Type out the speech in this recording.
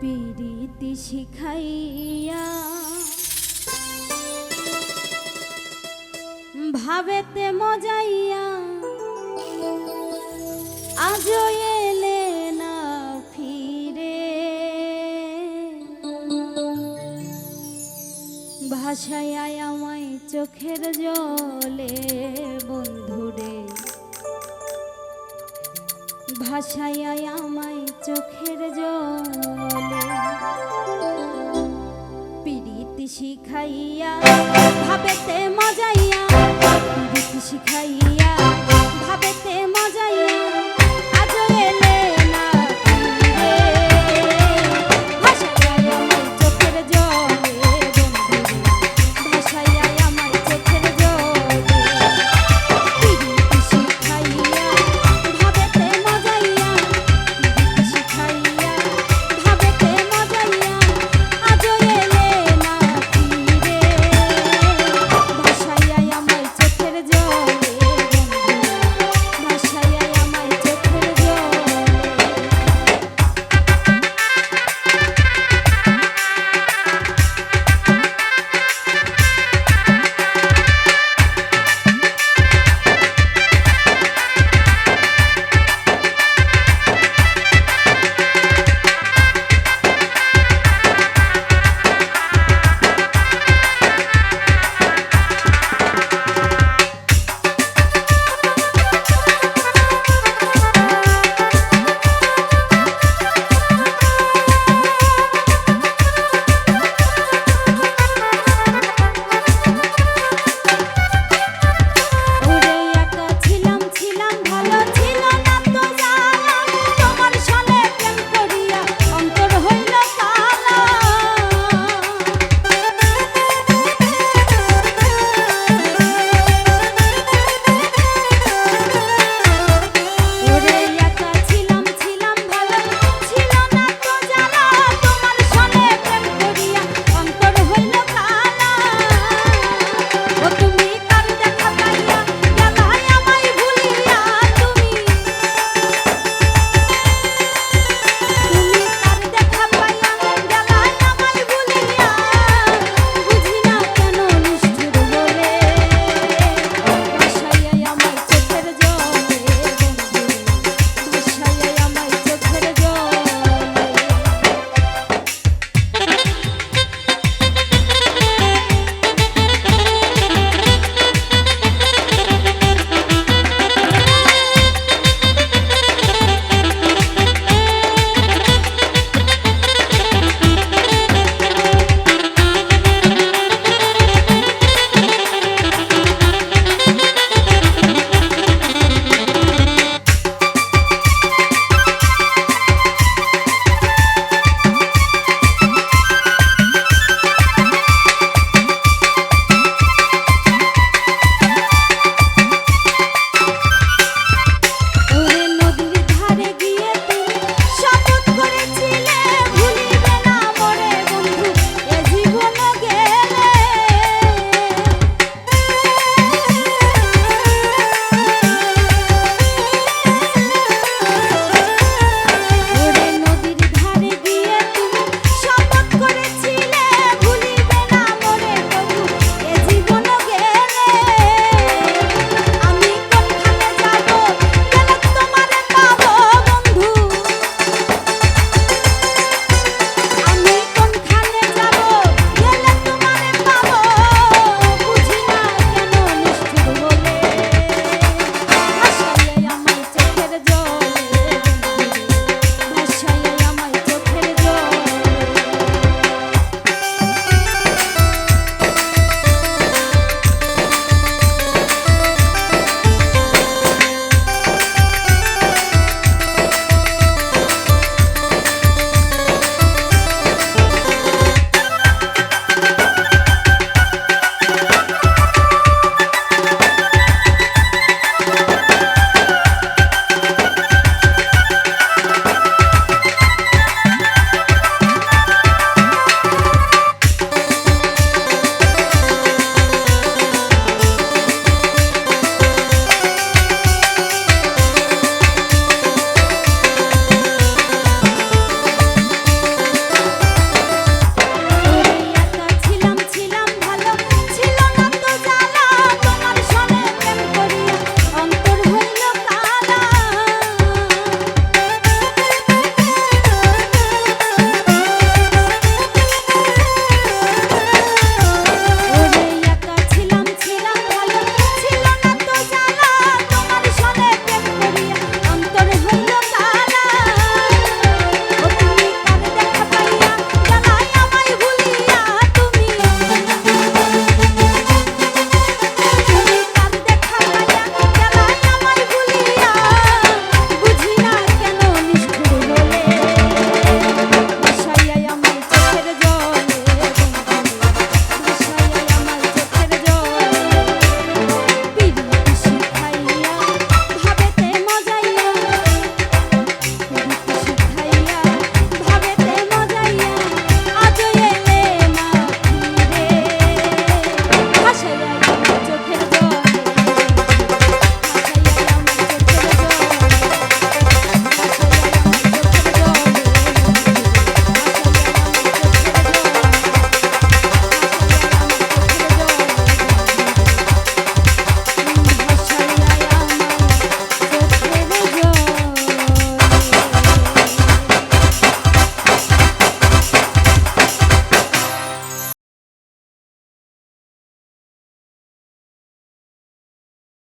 পিরিতি শিখাইয়া ভাবেতে মজাইয়া আজও এলে না ফিরে। ভাষায় আমায় চোখের জলে বন্ধুরে ভাষায় আমায় চোখের জলে। পিরিতি শিখাইয়া ভাবেতে মজাইয়া পিরিতি শিখাইয়া